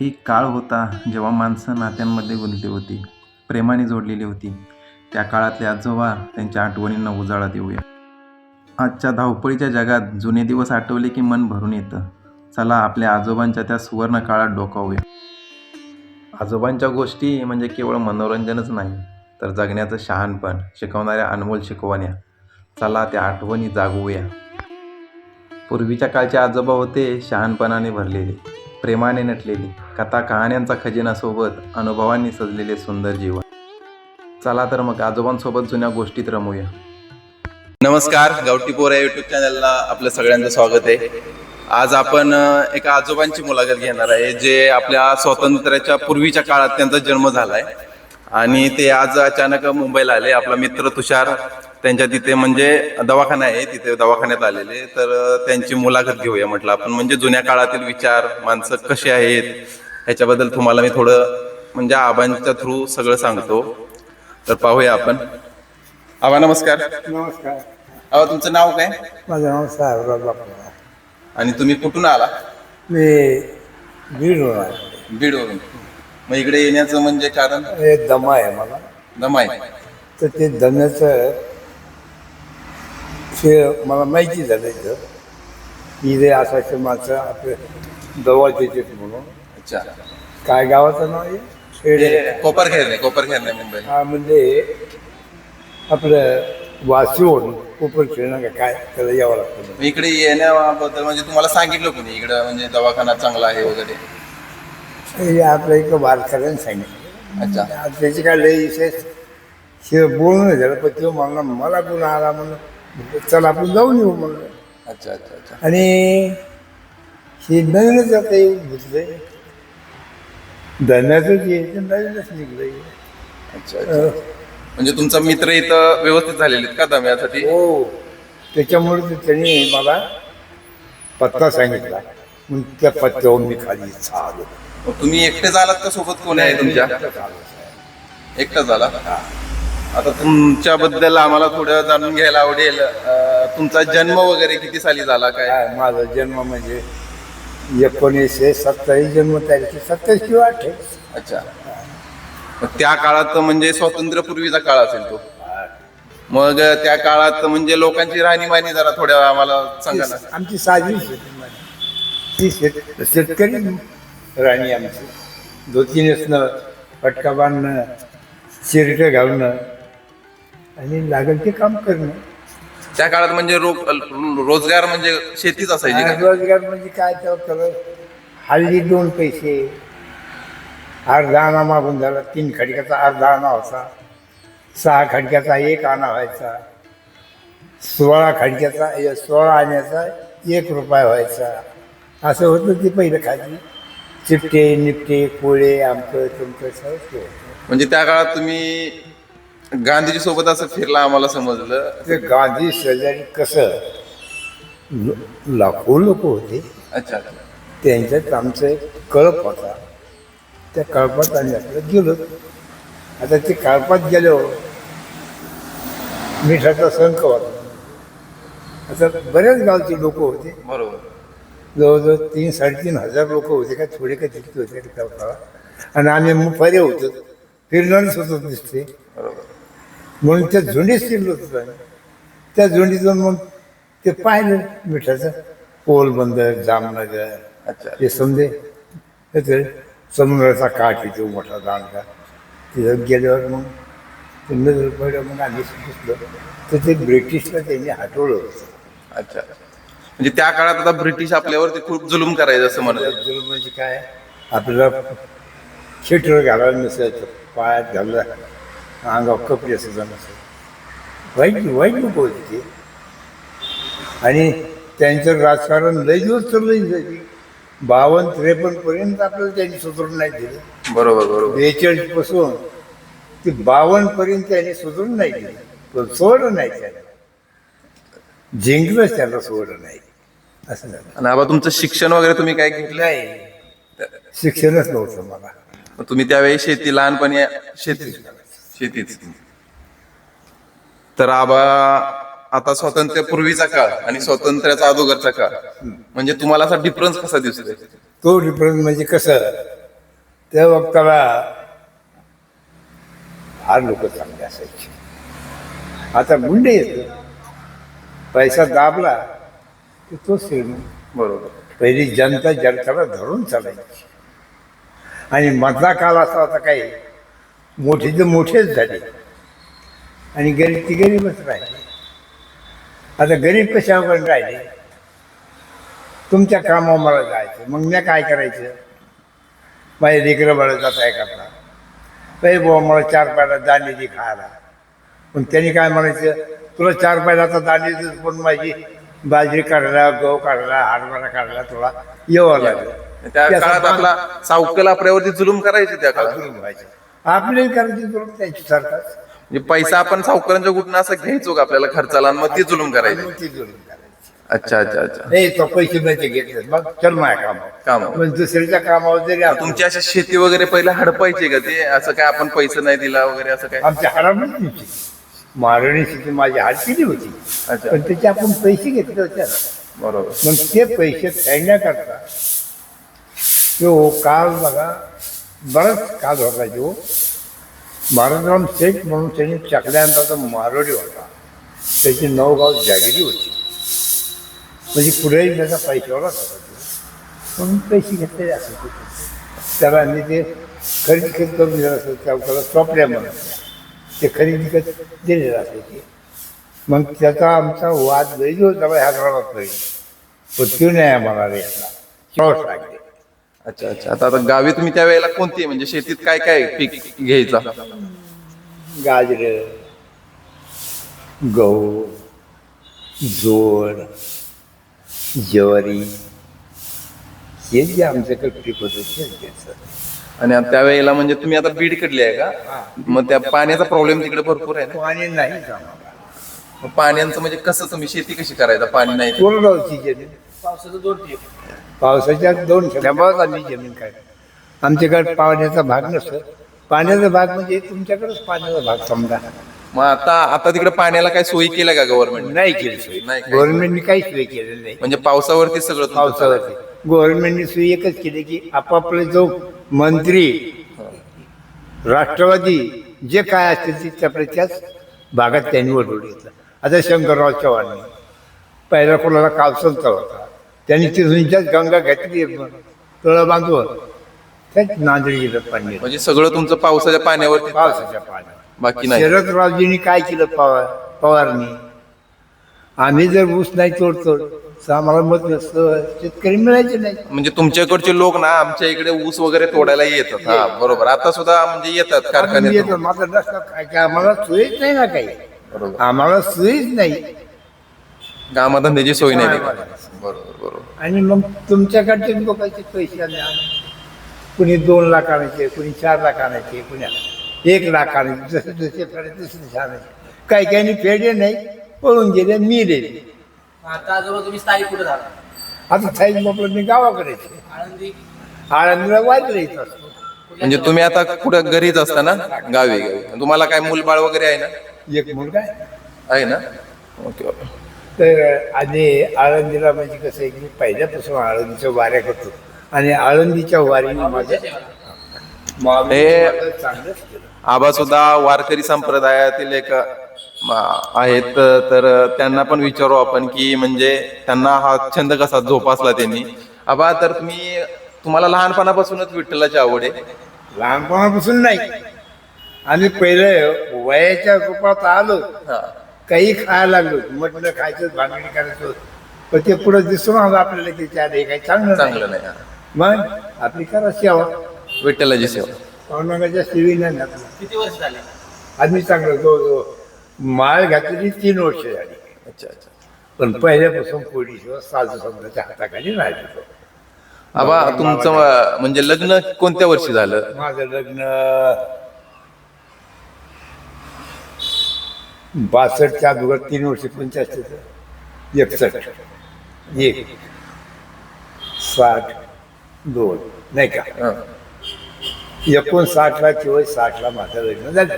एक काळ होता जेव्हा माणसं नात्यांमध्ये गुंतली होती प्रेमाने जोडलेली होती. त्या काळातले आजोबा त्यांच्या आठवणींना उजाळा देऊया. आजच्या धावपळीच्या जगात जुने दिवस आठवले की मन भरून येतं. चला आपल्या आजोबांच्या त्या सुवर्ण काळात डोकावूया. आजोबांच्या गोष्टी म्हणजे केवळ मनोरंजनच नाही तर जगण्याचं शहाणपण शिकवणाऱ्या अनमोल शिकवण्या. चला त्या आठवणी जागवूया पूर्वीच्या काळचे आजोबा होते शहाणपणाने भरलेले प्रेमाने नटलेले. कथा कहाण्यांचा खजिनासोबत अनुभवांनी सजलेले सुंदर जीवन. चला तर मग आजोबांसोबत जुन्या गोष्टीत रमूया. नमस्कार गावठी पोर युट्यूब चॅनलला आपल्या सगळ्यांचं स्वागत आहे. आज आपण एका आजोबांची मुलाखत घेणार आहे जे आपल्या स्वातंत्र्याच्या पूर्वीच्या काळात त्यांचा जन्म झालाय. आणि ते आज अचानक मुंबईला आले. आपला मित्र तुषार त्यांच्या तिथे म्हणजे दवाखाना आहे तिथे दवाखान्यात आलेले. तर त्यांची मुलाखत घेऊया म्हटलं आपण. म्हणजे जुन्या काळातील विचार माणसं कसे आहेत? ह्याच्याबद्दल तुम्हाला मी थोडं म्हणजे आबांच्या थ्रू सगळं सांगतो. तर पाहूया आपण. आबा नमस्कार. नमस्कार. तुमचं नाव काय? माझं नाव साहेबराव बापरा. आणि तुम्ही कुठून आला? मी बीडवर आहे बीडवरून. मग इकडे येण्याचं म्हणजे कारण? हे दमा आहे मला. दमाय तर ते दम्याचं मला माहिती झालं इथं. इथे असायचे माणसं आपले येतात म्हणून. अच्छा. काय गावाचं नाव आहे? खेडे. कोपर नाही कोपर खेळ नाही मुंबई. हा म्हणजे आपलं वाशिवून कोपर खेळणं का? काय? त्याला यावं लागतं. इकडे येण्याबद्दल म्हणजे तुम्हाला सांगितलं कोणी इकडं म्हणजे दवाखाना चांगला आहे वगैरे. हे आपलं एक वारकऱ्याने सांगितलं. अच्छा. आता त्याची काय लई विशेष हे बोलणं झालं पण तो म्हणला मला कोण आला म्हणून? चल आपण जाऊन येऊ म्हणलं. अच्छा अच्छा अच्छा. आणि हे नवीनच आता येऊन घेतलंय धन्याचंच यायचं नवीनच निघलंय अच्छा अच्छा. म्हणजे तुमचा मित्र इथं व्यवस्थित झालेले आहेत का दम्यासाठी? हो. त्याच्यामुळे ते त्यांनी मला पत्ता सांगितला. मग त्या पत्त्यावर मी खाली चालू मग तुम्ही एकटेच आलात का सोबत? कोणी आहे तुमच्या? एकटाच झाला आता तुमच्याबद्दल आम्हाला थोडं जाणून घ्यायला आवडेल. अं, तुमचा जन्म वगैरे किती साली झाला काय? माझा जन्म म्हणजे एकोणीसशे सत्तावीस जन्म तारीख सत्तावीस किंवा अठ्ठावीस. अच्छा. मग त्या काळात म्हणजे स्वातंत्र्यपूर्वीचा काळ असेल तो. मग त्या काळात म्हणजे लोकांची राहणीमानी जरा थोड्या आम्हाला सांगा ना. आमची माझी. ती शेत शेतकरी राणी आमची. धोती नेसणं फटका बांधणं चिरटं घालणं आणि लागेल ते काम करणं. त्या काळात म्हणजे रो रोजगार म्हणजे शेतीच असायची का? रोजगार म्हणजे काय खरं हल्ली दोन पैसे अर्धा आणा मागून झाला तीन खडक्याचा अर्धा आणा होता सहा खडक्याचा एक आणा व्हायचा सोळा खडक्याचा ए, सोळा आण्याचा एक रुपया व्हायचा. असं होतं ते पहिलं खाली चिपटे निपटे कोळे आमचं तुमचं सगळं ते होतं. म्हणजे त्या काळात तुम्ही गांधीजी सोबत असं फिरला आम्हाला समजलं. ते गांधी शेजारी कसं लाखो लोक होते. अच्छा. त्यांच्यात आमचं एक कळप होता. त्या कळपात आम्ही आपलं गेलो. आता ते कळपात गेलो मिठाचा संख होता. आता बऱ्याच गावचे लोक होते. बरोबर. जवळजवळ तीन साडेतीन हजार लोक होते का थोडे का तितके होते कळपाला. आणि आम्ही मुफारे होतो. फिरणारच होतो दिसते. बरोबर. म्हणून त्या झुंडीत शिरलो होतो. त्या झुंडीतून मग ते पाहिलं मिठाचं. पोलबंदर जामनगर अच्छा. हे समजे. ते समुद्राचा काठ येतो मोठा दांडका तिथं गेल्यावर मग ते नजर पडलं मग आम्ही दिसलो. तर ते ब्रिटिशला त्यांनी हटवलं होतं. अच्छा. म्हणजे त्या काळात आता ब्रिटिश आपल्यावरती खूप जुलूम करायचं असं म्हणत जुलूम म्हणजे काय? आपल्याला खेटर घालायला नसायचं पायात घालला. अंगावर कपडे सुद्धा नसायचं वाईट वाईट होते ते. आणि त्यांचं राजकारण लय दिवस चाललं बावन्न त्रेपन्न पर्यंत आपल्याला त्यांनी सुधारून नाही दिलं. बरोबर बरोबर. बेचाळीसपासून ते बावन्न पर्यंत त्यांनी सुधारून नाही दिलं. पण सोडलं नाही त्याला जिंकलंच त्याला सोडलं नाही. असं झालं. आबा तुमचं शिक्षण वगैरे तुम्ही काय घेतलं नाही. शिक्षणच नव्हतं मला. तुम्ही त्यावेळी शेती लहानपणी शेती शेतीच. तर आबा आता स्वातंत्र्य पूर्वीचा काळ आणि स्वातंत्र्याचा अगोदरचा काळ. म्हणजे तुम्हाला असा डिफरन्स कसा दिसतोय? तो डिफरन्स म्हणजे कसं? त्या वक्ताला फार लोक चांगले असायचे. आता गुंडे येतो पैसा दाबला की तो श्रीमंत बरोबर. पहिली जनता जनताला धरून चालायची. आणि मधला काल असा होता काही मोठे तर मोठेच झाले. आणि गरीब ती गरीबच राहिले. आता गरीब कशावर राहिले? तुमच्या कामावर मला जायचं. मग मी काय करायचं? माझे लेकरं बाळ जात आहे करता काही बुवा मला चार पायला दांडी दे खायला. पण त्यांनी काय म्हणायचं? तुला चार पायला आता दांडी देतो, पण माझी बाजरी काढला गहू काढला हरभरा काढला तुला यावं लागलं. त्या काळात आपला सावकल आपल्यावरती जुलूम करायचे त्या काळात. जुलूम व्हायचं. आपले करायची जुलूम त्यांची सरकार. म्हणजे पैसा आपण सावकारांच्या कुठनं असं घ्यायचो का आपल्याला खर्चाला आणि मग ती जुलूम करायची? मग ती जुलूम करायची. अच्छा अच्छा अच्छा. नाही तो पैसे नाही घेतले मग चल माझ्या कामावर. कामावर. पण दुसऱ्याच्या कामावर जरी आपण तुमची अशी शेती वगैरे पहिले हडपायची का ते? असं काय आपण पैसे नाही दिला वगैरे असं काय? आमच्या नव्हती मारणी शेती माझी हात केली होती. अच्छा. पण त्याचे आपण पैसे घेतले होते. बरोबर. मग ते पैसे फेडण्याकरता तो काल बघा बरंच काल होता जो. महाराजराम शेख म्हणून त्यांनी चकल्यानंतर मारोडी होता. त्याची नऊ गाव जागिरी होती. म्हणजे पुढेही त्याचा पैशावरच होता. म्हणून पैसे घेतलेले असायचे त्याला आम्ही ते खरेदी खरेदी करून दिलं असं त्याला चोपड्या म्हणत ते खरेदी कर दिलेलं असायचे मग त्याचा आमचा वाद लई होता ह्या ग्रामात नाही पण तो नाही आम्हाला रे आता लागले. अच्छा अच्छा. आता आता गावी तुम्ही त्या वेळेला कोणती म्हणजे शेतीत काय काय पीक घ्यायचा? गाजर गहू जोड ज्वारी. हे जे आमच्याकडे पीक होतं घ्यायचं आणि आता त्या वेळेला म्हणजे तुम्ही आता बीड कडली आहे का? मग त्या पाण्याचा प्रॉब्लेम तिकडे भरपूर आहे ना? पाणी नाही आम्हाला मग पाण्याचं म्हणजे कसं तुम्ही शेती कशी करायचा? पाणी नाही? कोरडवाची जमीन पावसाच्या दोन त्यामुळेच आम्ही जमीन काय. आमच्याकडे पाण्याचा भाग नसतो. पाण्याचा भाग म्हणजे तुमच्याकडेच पाण्याचा भाग समजा. मग आता आता तिकडे पाण्याला काय सोयी केल्या का गव्हर्नमेंट नाही केली सोय. नाही काही. गव्हर्नमेंटने काहीच सोय केलेली नाही. म्हणजे पावसावरती सगळं पावसावरती. गव्हर्नमेंटने सोय एकच केली की आपापले जो मंत्री राष्ट्रवादी जे काय असतील ते त्यापले त्याच भागात त्यांनी वडवून घेतलं. आता शंकरराव चव्हाणने पहिला कोणाला कावसंत होता. त्यांनी तिथून गंगा घेतली तळ बांधून. त्याच नांदेड गेलं पाणी. म्हणजे सगळं तुमचं पावसाच्या पाण्यावरती पावसाच्या पाण्यात बाकी नाही. शरदरावजींनी काय केलं पवार पवारनी? आम्ही जर ऊस नाही तोडतो तर आम्हाला मत नसतं. शेतकरी मिळायचे नाही. म्हणजे तुमच्याकडचे लोक ना आमच्या इकडे ऊस वगैरे तोडायला येतात. हा बरोबर. आता सुद्धा म्हणजे येतात कारखान्यात येतो. मात्र नसतं काय? काय आम्हाला सोयीच नाही ना काही. बरोबर. आम्हाला सोयीच नाही. कामधंद्याची सोय नाही. बरोबर बरोबर. आणि मग तुमच्याकडचे लोकांचे पैसे आले कुणी दोन लाख आणायचे कुणी चार लाख आणायचे कुणी एक लाख आणायचे जसे जसे करायचे तसे तसे आणायचे. काही काही फेडले नाही पळून गेले मिले. आता जवळ तुम्ही स्थायिक कुठे झाला? आता थाईज म्हटलं मी गावाकडेचे आळंदी. आळंदीला वाजलं येत असतो. म्हणजे तुम्ही आता कुठं घरीच असता ना? गावी गावी. तुम्हाला काय मूलबाळ वगैरे आहे ना? एक मुलगा आहे. आहे ना? Okay okay. तर आधी आळंदीला म्हणजे कसं आहे की पहिल्यापासून आळंदीच्या वाऱ्या करतो. आणि आळंदीच्या वारीने माझं हे- माझं चांगलंच केलं. आबा सुद्धा वारकरी संप्रदायातील एक आहेत. तर त्यांना पण विचारू आपण की म्हणजे त्यांना हा छंद कसा जोपासला त्यांनी. आबा तर तुम्ही तुम्हाला लहानपणापासूनच विठ्ठलाची आवड आहे? लहानपणापासून नाही. आम्ही पहिले वयाच्या रूपात आलो. काही खायला लागलो. म्हटलं खायचं भांगडी करायचं. पण ते पुढे दिसून आलं आपल्याला की त्या हे काही चांगलं चांगलं नाही. मग आपली करा सेवा. विठ्ठलाची सेवा. पाहुणाच्या सेवी नाही घातला किती वर्ष झाले? आम्ही चांगलं जवळजवळ माळ घातलेली तीन वर्ष झाली. अच्छा अच्छा. पण पहिल्यापासून कोळीशिवाय साधू संतांच्या हाताखाली राहिलो. आबा तुमचं म्हणजे लग्न कोणत्या वर्षी झालं? माझं लग्न बासष्टच्या अगोदर तीन वर्ष पंच्याहत्तर. एकसष्ट. एक. साठ. दोन. नाही का? हा. एकोणसाठला किंवा साठला माझं लग्न झालं.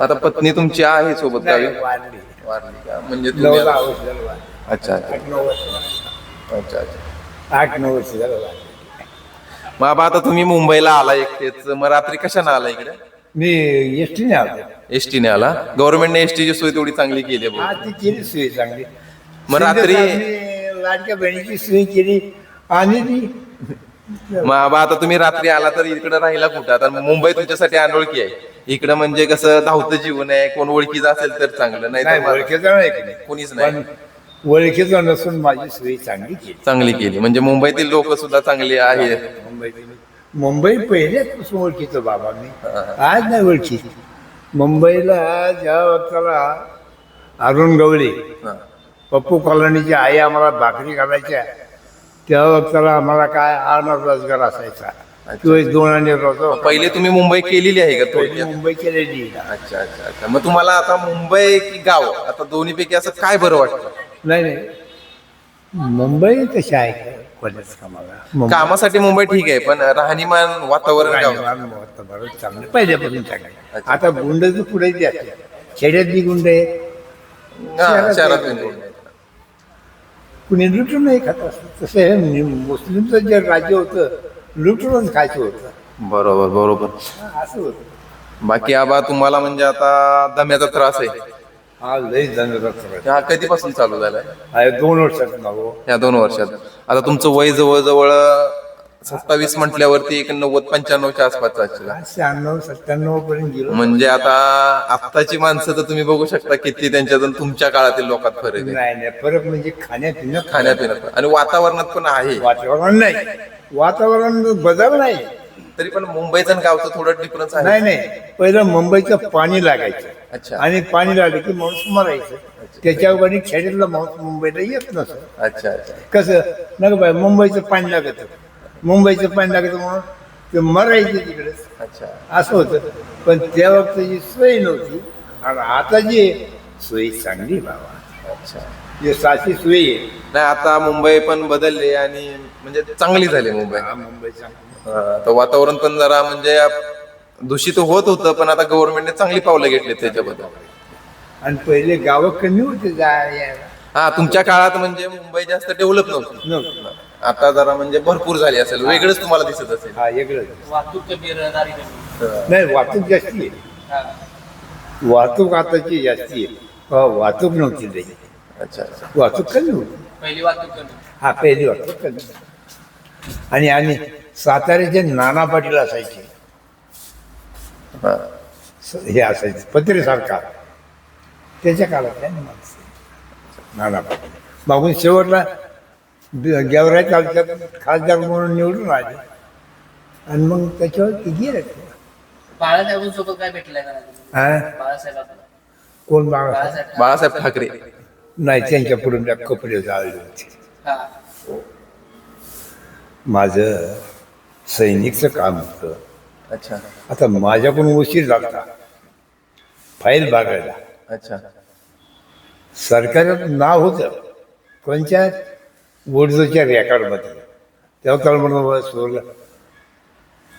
आता पत्नी तुमची आहे सोबत गावी? वारली? म्हणजे नऊ तुम्ही दहा वर्ष झालं वारली. अच्छा अच्छा. आठ नऊ वर्ष अच्छा अच्छा. आठ नऊ वर्ष झालं वारली. मग आबा आता तुम्ही मुंबईला आला एकटेच. मग रात्री कशाने आला इकडे? मी एस टीने आलो. एस टीने आला. गव्हर्नमेंटने एस टीची सोय तेवढी चांगली केली आहे हा. ती केली सोय चांगली. मग रात्री- लाडक्या बहिणीची सोय केली आणि ती मग आबा आता तुम्ही रात्री आला तर इकडे राहिला कुठं? आता मुंबई तुमच्यासाठी अनोळखी आहे. इकडं म्हणजे कसं धावतं जीवन आहे. कोण ओळखीचं असेल तर चांगलं नाही नाही तर मग ओळखीचा नाही की नाही. कोणीच नाही. पण ओळखीचा नसून माझी सोय चांगली केली. चांगली केली. म्हणजे मुंबईतील लोक सुद्धा चांगली आहेत. मुंबई मुंबई पहिल्यापासून ओळखीचं बाबा मी. आज नाही ओळखी मुंबईला ज्या वक्ताला अरुण गवळी. पप्पू कॉलनीची आई आम्हाला भाकरी घालायच्या त्या वक्ताला आम्हाला काय आणार रोजगार असायचा. किंवा दोन आणि पहिले तुम्ही मुंबई केलेली आहे का मुंबई केलेली अच्छा अच्छा अच्छा. मग तुम्हाला आता मुंबई की गाव आता दोन्हीपैकी असं काय बरं वाटतं? नाही नाही. मुंबई कशी आहे कामाला. मुंबई. कामासाठी मुंबई ठीक आहे पण राहणीमान वातावरण गाव चांगलं पहिल्यापासून चांगलं आता गुंड तर पुढे जाते खेड्यातली गुंड आहे हा, शहरात. कुणी लुटून नाही खात तसं हे नि- मुस्लिमचं जे राज्य होतं लुटूनच खायचं होतं. बरोबर बरोबर. असं होतं. बाकी आबा तुम्हाला म्हणजे आता दम्याचा त्रास आहे. हा लय धंदा हा कधीपासून चालू झालाय? आहे दोन वर्षात नवो या दोन वर्षात. आता तुमचं वय जवळजवळ सत्तावीस म्हटल्यावरती एक नव्वद पंच्याण्णवच्या आसपास असेल शहाण्णव सत्त्याण्णव पर्यंत गेलो. म्हणजे आता आत्ताची माणसं तर तुम्ही बघू शकता किती त्यांच्यात आणि तुमच्या काळातील लोकात फरक आहे. नाही नाही फरक म्हणजे खाण्यापिण्यात खाण्यापिण्यात आणि वातावरणात पण आहे. वातावरण नाही. वातावरण बदल नाही. तरी पण मुंबईचं आणि गावचं थोडं डिफरन्स आहे. नाही नाही. पहिलं मुंबईचं पाणी लागायचं. अच्छा. आणि पाणी लागलं की माणूस मरायचं. त्याच्यावर आणि खेड्यातला माणूस मुंबईला येत नसत. अच्छा अच्छा. कसं? नका बाय मुंबईचं पाणी लागत. मुंबईचं पाणी लागत म्हणून ते मरायचे तिकडे. अच्छा. असं होतं. पण त्या वक्ताची सोय नव्हती आणि आता जी आहे, सोय चांगली बाबा. अच्छा. जे साची सोय आहे. नाही आता मुंबई पण बदलली आणि म्हणजे चांगली झाली मुंबई. हा, मुंबईचा हा, तर वातावरण पण जरा म्हणजे दूषित होत होतं पण आता गव्हर्नमेंटने चांगली पावलं घेतली त्याच्याबद्दल. आणि पहिले गावं कमी होते यायला. हा तुमच्या काळात म्हणजे मुंबई जास्त डेव्हलप नव्हती. नव्हतं. आता जरा म्हणजे भरपूर झाली असेल वेगळंच तुम्हाला दिसत असेल. हा वेगळं वाहतूक कमी रहदारी कमी नाही वाहतूक जास्ती आहे. हा. वाहतूक आताची जास्ती आहे. वाहतूक नव्हती लई. अच्छा अच्छा. वाहतूक कमी होती. पहिली वाहतूक कमी. हा पहिली वाहतूक कमी आणि आणि साताऱ्याचे नाना पाटील असायचे हा. असायचे पत्रेसारखा त्याच्या काळात माणसं नाना पाटील मागून शेवटला गेवराई तालुक्यात खासदार म्हणून निवडून आले आणि मग त्याच्यावर ते गेले बाळासाहेबांसोबत काय? हा बाळासाहेब आपलं. कोण बाळा बाळासाहेब ठाकरे. बाळासाहेब ठाकरे नाही त्यांच्या पुढून त्या कपडे जाळले होते हा. माझं सैनिकचं काम होतं. अच्छा. आता माझ्याकडून उशीर झाला फाईल बघायला. अच्छा. सरकारचं नाव होतं. कोणत्या वडजोच्या रेकॉर्डमध्ये. तेव्हा त्याला म्हणून सोडलं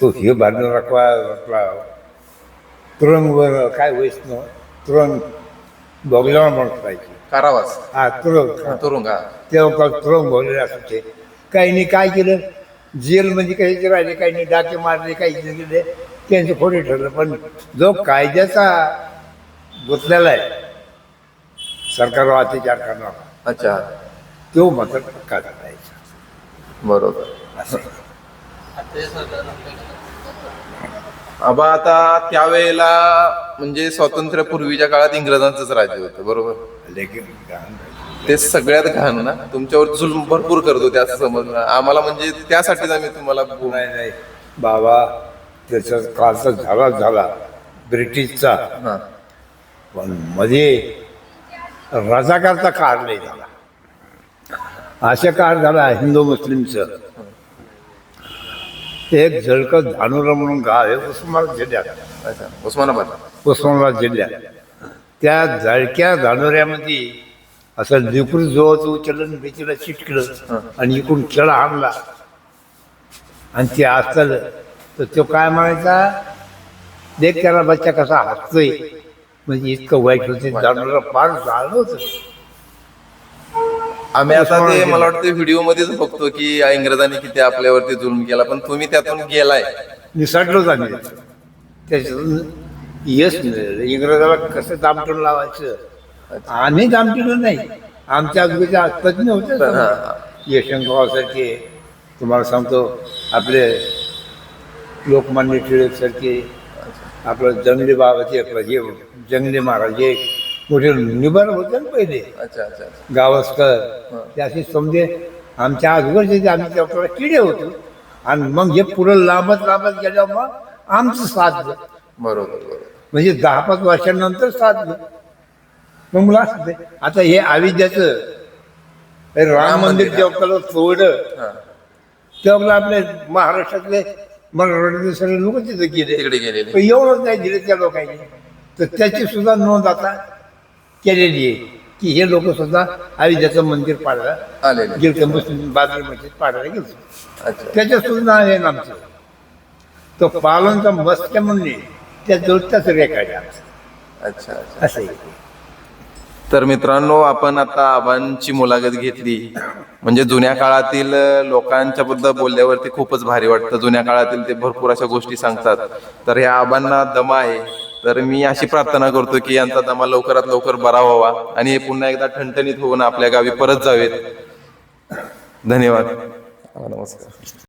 तो हे बांधून राखवा आपला तुरंगवर काय वैष्णव तुरंग बघल्यावर म्हणत पाहिजे. कारावास. हा तुरंग. तुरुंग तेव्हा तुरंग भरलेले असायचे. काहींनी काय केलं? जेलमध्ये काही राहिले काहींनी डाके मारले काही गेले त्यांचे खोटे ठरलं. पण जो कायद्याचा गुंतलेला आहे सरकारवर अत्याचार करणार अच्छा. तो मात्र पक्का करायचा. बरोबर. असं. आबा आता त्यावेळेला म्हणजे स्वातंत्र्यापूर्वीच्या काळात इंग्रजांचंच राज्य होतं बरोबर? लेकिन ते सगळ्यात घाण ना तुमच्यावर जुलम भरपूर करत होते असं समजलं आम्हाला म्हणजे त्यासाठीच आम्ही तुम्हाला नाही नाही. बाबा त्याचा काळचा झाला झाला. ब्रिटिशचा. हा. पण मध्ये रजाकारचा काळ नाही झाला. अशा काळ झाला हिंदू मुस्लिमचं. एक झळकत धानुरा म्हणून गाव आहे उस्मानाबाद जिल्ह्यात. अच्छा उस्मानाबाद. उस्मानाबाद जिल्ह्यात. त्या झळक्या धानुऱ्यामध्ये असं लिपूर जोवाचं उचललं बेचीला चिटकलं आणि इकडून खेळा हाणला आणि ते असलं तर तो काय म्हणायचा? देख त्याला बच्चा कसा हसतोय. म्हणजे इतकं वाईट होते धानुरा फार झालं होतं. आम्ही आता ते मला वाटतं व्हिडिओ मध्येच बघतो की इंग्रजांनी किती आपल्यावरती जुलम केला पण तुम्ही त्यातून गेलाय. निसटलोच आम्ही त्याच्यातून यश इंग्रजाला कसं दामटून लावायचं? आम्ही दामटलं नाही. आमच्या आजूबाजूच्या तज्ञ होते. यशवंतरावसारखे तुम्हाला सांगतो आपले लोकमान्य टिळक सारखे आपलं जंगली बाबाचे हे जंगली महाराज हे मोठे निबर होते ना पहिले. अच्छा अच्छा गावस्कर ते असे समजे आमच्या आजूबाजूचे आम्ही त्या किडे होतो आणि मग हे पुढं लांबत लांबत गेल्यावर मग आमचं साधलं. बरोबर बरोबर. म्हणजे दहा पाच वर्षांनंतर साधलं. मग मला असं ते- आता हे अविद्याचं राम मंदिर जेव्हा सोडलं हा. तेव्हा आपले महाराष्ट्रातले मराठवाड्यातले सगळे लोक तिथे गेले. तिकडे पण एवढंच नाही दिले त्या लोकांनी. तर त्याची सुद्धा नोंद आता केलेली आहे की हे लोक सुद्धा अयोध्याचं मंदिर पाडायला आलेले. गेलते मुस्लिम बाजरी मस्जिद पाडायला गेलतो. अच्छा. त्याच्यात सुद्धा नाव आहे ना आमचं. तो पालनचा मस्त म्हणून. त्या जोडताच रेखाडे आमचं अच्छा अच्छा. असं तर मित्रांनो आपण आता आबांची मुलाखत घेतली. म्हणजे जुन्या काळातील लोकांच्या बद्दल बोलल्यावरती खूपच भारी वाटतं. जुन्या काळातील ते भरपूर अशा गोष्टी सांगतात. तर ह्या आबांना दमा आहे. तर मी अशी प्रार्थना करतो की यांचा दमा लवकरात लवकर बरा व्हावा आणि हे पुन्हा एकदा ठणठणीत होऊन आपल्या गावी परत जावेत. धन्यवाद. नमस्कार.